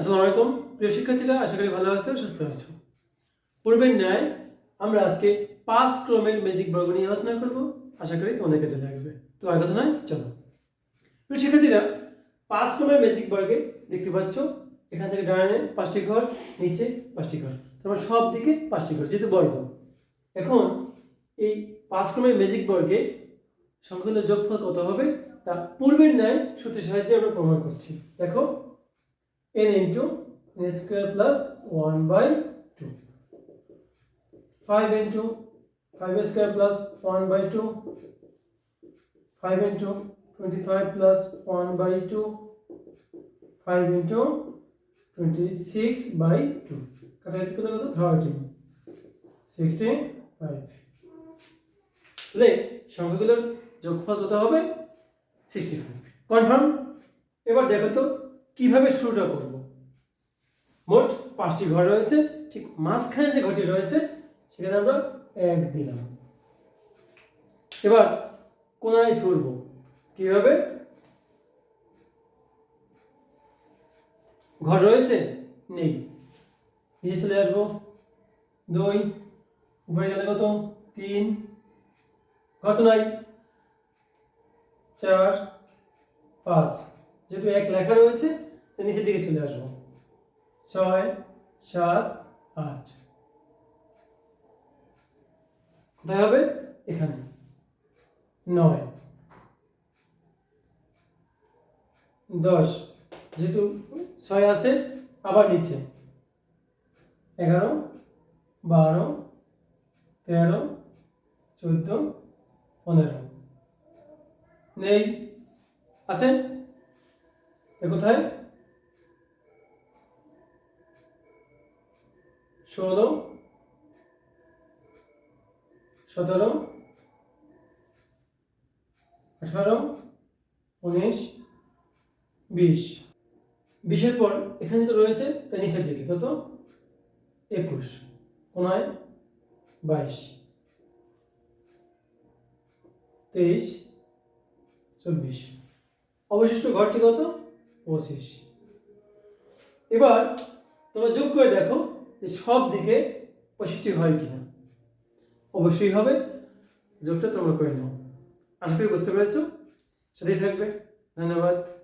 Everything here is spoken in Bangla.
আসসালামু আলাইকুম। প্রিয় শিক্ষার্থীরা, আশা করি ভালো আছো, সুস্থ আছো। পূর্বের ন্যায় আমরা আজকে পাঁচ ক্রমের ম্যাজিক বর্গ নিয়ে আলোচনা করব। আশা করি তোমাদের কাছে লাগবে। তো আর কথা নয় চলো। প্রিয় শিক্ষার্থীরা, পাঁচ ক্রমের ম্যাজিক বর্গে দেখতে পাচ্ছ, এখান থেকে ডানে পাঁচটি ঘর, নিচে পাঁচটি ঘর। তারপর সব দিকে পাঁচটি ঘর, যেহেতু বর্গ। এখন এই পাঁচ ক্রমের ম্যাজিক বর্গে সংখ্যাগুলোর যোগফল কত হবে, তা পূর্বের ন্যায় সূত্রের সাহায্যে আমরা প্রমাণ করছি। দেখো n into n square plus 1 by 2 5 into 5 square plus 1 by 2 5 into 25 plus 1 by 2 5 into 26 by 2 কাটাকাটি কত কত 13 65 তাহলে সংখ্যাগুলোর যোগফল কত হবে 65 কনফার্ম এবার দেখো তো কীভাবে শুরুটা করব? মোট পাঁচটি ঘর রয়েছে, ঠিক মাঝখানে যে ঘরটি রয়েছে, সেখানে আমরা এক দিলাম। এবার কোনায় ছুড়ব, কীভাবে? ঘর রয়েছে নেই, নিচে চলে আসব, দুই, উপরে গেলে কত? তিন, ঘর তো নাই, চার, পাঁচ, যেহেতু এক লেখা রয়েছে নিচের দিকে চলে আসব। ছয়, সাত, আট। কোথায় হবে? এখানে। নয়। দশ। যেহেতু ছয় আছে, আবার নিচে। এগারো, বারো, তেরো, চোদ্দ, পনেরো। নেই? আছে? কোথায়? ষোলো, সতেরো, আঠারো, উনিশ, বিশ। বিশের পর এখানে তো রয়েছে তার নিচের দিকে, কত? একুশ কোনায় বাইশ, তেইশ, চব্বিশ। অবশিষ্ট ঘরটি কত? পঁচিশ। এবার তোমরা যোগ করে দেখো যে সব দিকে পজিটিভ হয় কি না অবশ্যই হবে যোগটা তোমরা করে নাও। আশা করি বুঝতে পেরেছ। সাথেই থাকবে। ধন্যবাদ।